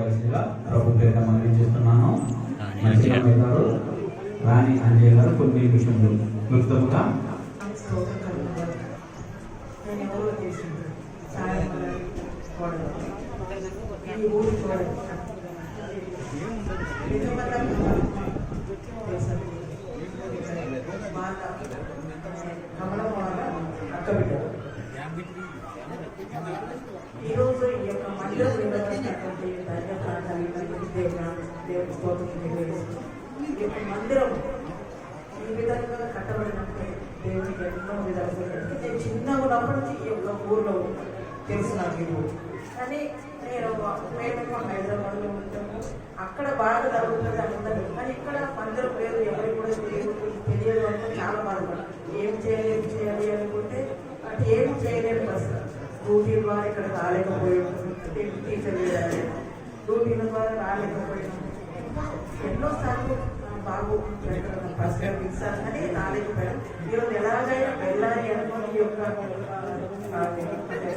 చేయవలసిందిగా ప్రభు పేరిట మనవి చేస్తున్నాను. మంచిగా గారు రాణి అంజయ్ గారు కొన్ని విషయంలో క్లుప్తంగా స్తోత్రం కలుగును. నేను ఎవరో స్తోత్రం తెలియజేస్తున్నాను. మందిరం ఈ విధంగా కట్టబడినప్పుడు దేవునికి ఎన్నో విధాలుగా నేను చిన్నగా ఉన్నప్పటి నుంచి ఈ యొక్క ఊర్లో తెలుసు నాకు ఈ కానీ నేను మేము హైదరాబాద్లో ఉంటాము అక్కడ బాగా జరుగుతుంది అని ఉండదు కానీ ఇక్కడ మందిరం లేదు ఎవరికి కూడా దేవుడు తెలియదు అంటే చాలా బాధపడు ఏం చేయలేదు చేయాలి అనుకుంటే అంటే ఏం చేయలేని పరిస్థితి డ్యూటీ ద్వారా ఇక్కడ రాలేకపోయాము టీచర్ డ్యూటీ ద్వారా రాలేకపోయాము ఎన్నోసార్లు బాబు పర్సనల్ అని కానీ రాలేకపోయాం ఈరోజు ఎలాగైనా వెళ్ళాలి అనుకుని ఈ యొక్క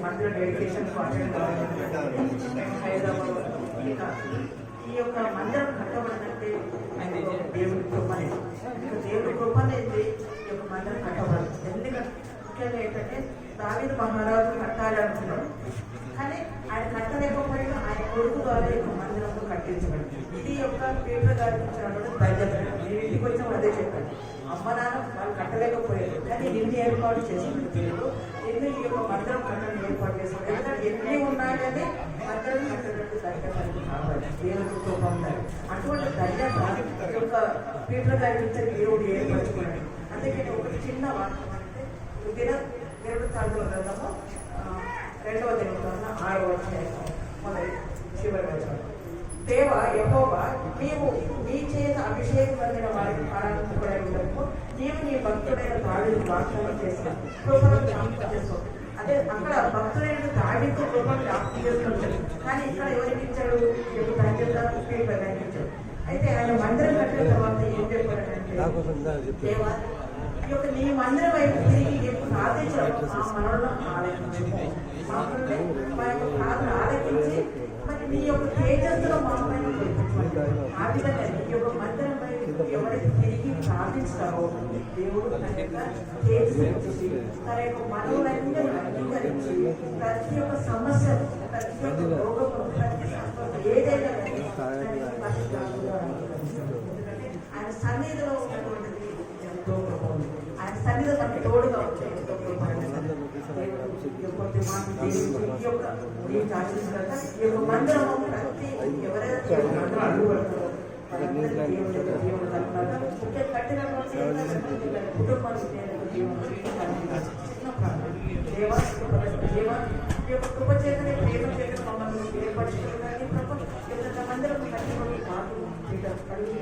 మంత్రి డెడికేషన్ హైదరాబాద్ ఈ యొక్క మందిరం కట్టబడిందంటే దేవుడి కృపనే దేవుడి కృపనేది ఈ యొక్క మందిరం కట్టబడదు ఎందుకంటే ముఖ్యంగా ఏంటంటే దావిద మహారాజు కట్టాలి అనుకున్నాడు కానీ ఆయన కట్టలేకపోయి కొడుకు ద్వారా యొక్క మందిరం కట్టించబడింది. ఇది యొక్క పీటర్ గారికి ఇచ్చినటువంటి ధైర్యత నేను ఇంటికి వచ్చిన అదే చెప్పాను. అమ్మ నాన్న వాళ్ళు కట్టలేకపోయారు. కానీ ఎన్ని ఏర్పాటు చేసిన దేవుడు ఎన్ని ఈ యొక్క మందిరం కట్టడం ఏర్పాటు చేశారు. ఎందుకంటే ఎన్ని ఉన్నా కానీ మందిరం కట్టినట్టు ధైర్యం మనకి కావాలి. దేవుడికి కృప అటువంటి ధన్యత యొక్క పీటర్ గారికి ఇచ్చిన దేవుడు ఏర్పరచుకున్నాడు. అందుకే నేను ఒకటి చిన్న వాక్యం అంటే దిన దేవుడు తాగుల గ్రంథము ఆ, రెండవ దినవన ఆరవ అధ్యాయం మొదటి చివరి వచనం దేవ యహోవా నీవు నీ చేత అభిషేకం పొందిన వారికి ఆరాధించబడే ఉండకు నీవు నీ భక్తుడైన దావిని వాగ్దానం చేసిన కృపను జ్ఞాపకం చేసుకో అదే అక్కడ భక్తుడైన దావితో కృపను జ్ఞాపకం చేసుకుంటాడు కానీ ఇక్కడ ఎవరికి ఇచ్చాడు? ఇప్పుడు పీపర్ ఇచ్చాడు. అయితే ఆయన మందిరం కట్టిన తర్వాత ఏం చెప్పాడంటే దేవా ఈ యొక్క నీ మందిరం వైపు తిరిగి నీకు ప్రార్థించడం మా మనలో నుండి మా యొక్క ప్రార్థన ఆలకించి మరి నీ యొక్క తేజస్సులో మా పైన ఆ విధంగా నీ యొక్క మందిరం ఎవరైతే తిరిగి ప్రార్థిస్తారో దేవుడు తన యొక్క తేజస్సు ఇచ్చి తన యొక్క మనవులన్నీ అంగీకరించి ప్రతి ఒక్క సమస్య ప్రతి ఒక్క రోగము ప్రతి ఏదైనా ఆయన సన్నిధిలో ఉన్నటువంటిది ఎంతో ఆయన సన్నిధిలో మనకి తోడుగా ఉంటే ఎంతో గొప్ప ఈ యొక్క దిమాగ్ దేవుడు ఈ యొక్క ఈ ఆశీస్సులతో ఈ యొక్క మందిరము ప్రతి ఎవరైతే ఈ యొక్క మందిరం అడుగుపెడతారో వారందరికీ దేవుని యొక్క దేవుడు కలుగుతాడు. ముఖ్యంగా కట్టినటువంటి ఎవరైతే కుటుంబానికి దేవుని యొక్క దేవుడు కలుగుతాడు. చిన్న ప్రార్థన. దేవా, దేవా, ఈ యొక్క కృప చేతనే ప్రేమ చేత మమ్మల్ని ఏర్పరచుకున్నారని ప్రభు ఈ యొక్క మందిరం కట్టుబడి మాకు బిడ్డ కలుగు